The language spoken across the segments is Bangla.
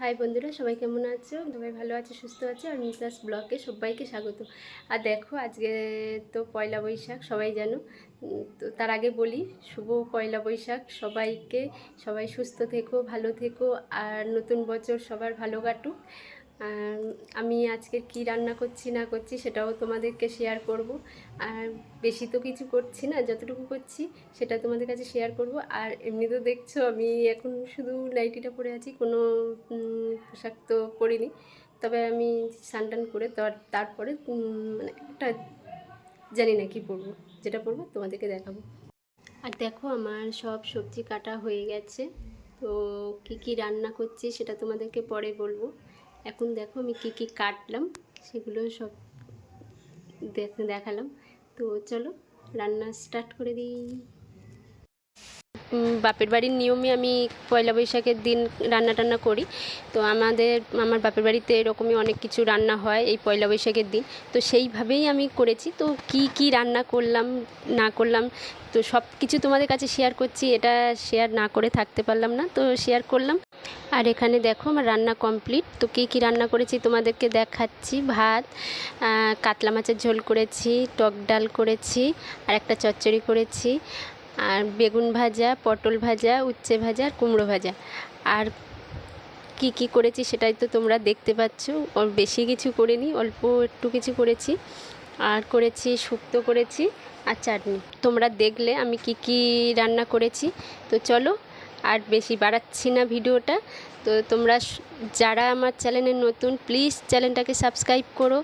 হাই বন্ধুরা, সবাই কেমন আছো? সবাই ভালো আছে, সুস্থ আছে? আর মিতাস ব্লগে সবাইকে স্বাগত। আর দেখো, আজকে তো পয়লা বৈশাখ, সবাই জানো। তো তার আগে বলি, শুভ পয়লা বৈশাখ। সবাইকে সবাই সুস্থ থেকো, ভালো থেকো, আর নতুন বছর সবার ভালো কাটুক। আমি আজকে কি রান্না করছি, না করছি সেটাও তোমাদেরকে শেয়ার করব। আর বেশি তো কিছু করছি না, যতটুকু করছি সেটা তোমাদের কাছে শেয়ার করব। আর এমনি তো দেখছ আমি এখন শুধু নাইটিটা পরে আছি, কোনো পোশাক তো পরিনি। তবে আমি স্নান করে তার- তারপরে মানে একটা জানি না কি পরবো, যেটা পরবো তোমাদেরকে দেখাবো। আর দেখো আমার সব সবজি কাটা হয়ে গেছে, তো কি কি রান্না করছি সেটা তোমাদেরকে পরে বলব। এখন দেখো আমি কি কী কাটলাম, সেগুলো সব দেখ- দেখালাম। তো চলো, রান্না স্টার্ট করে দিই। বাপের বাড়ির নিয়মে আমি পয়লা বৈশাখের দিন রান্না টান্না করি। তো আমাদের, আমার বাপের বাড়িতে এরকমই অনেক কিছু রান্না হয় এই পয়লা বৈশাখের দিন। তো সেইভাবেই আমি করেছি। তো কি কি রান্না করলাম, না করলাম, তো সব কিছু তোমাদের কাছে শেয়ার করছি। এটা শেয়ার না করে থাকতে পারলাম না। তো শেয়ার করলাম। আর এখানে দেখো আমার রান্না কমপ্লিট। তো কী কী রান্না করেছি তোমাদেরকে দেখাচ্ছি। ভাত কাতলা মাছের ঝোল করেছি, টক ডাল করেছি, আর একটা চচ্চড়ি করেছি। আর বেগুন ভাজা, পটল ভাজা, উচ্ছে ভাজা, আর কুমড়ো ভাজা। আর কি কি করেছি সেটাই তো তোমরা দেখতে পাচ্ছ। বেশি কিছু করিনি, অল্প একটু কিছু করেছি। আর করেছি শুক্তো করেছি আর চাটনি। তোমরা দেখলে আমি কি কি রান্না করেছি। তো চলো আর বেশি বাড়াচ্ছি না ভিডিওটা। তো তোমরা যারা আমার চ্যানেলে নতুন প্লিজ চ্যানেলটাকে সাবস্ক্রাইব করো।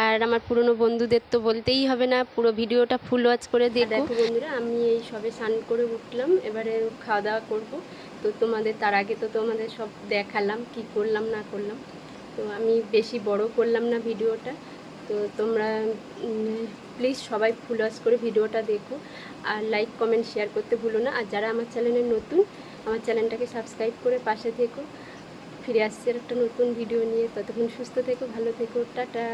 আর আমার পুরনো বন্ধুদের তো বলতেই হবে না পুরো ভিডিওটা ফুল ওয়াচ করে দিয়ে দেখো। বন্ধুরা আমি এই সবে স্নান করে উঠলাম এবারে খাওয়া দাওয়া করব। তো তোমাদের তার আগে তো তোমাদের সব দেখালাম কি করলাম না করলাম। তো আমি বেশি বড় করলাম না ভিডিওটা। তো তোমরা প্লিজ সবাই ফুল ওয়াশ করে ভিডিওটা দেখো আর লাইক, কমেন্ট, শেয়ার করতে ভুলো না। আর যারা আমার চ্যানেলে নতুন, আমার চ্যানেলটাকে সাবস্ক্রাইব করে পাশে থেকো। ফিরে আসছে একটা নতুন ভিডিও নিয়ে। ততক্ষণ সুস্থ থেকো, ভালো থেকো। টাটা।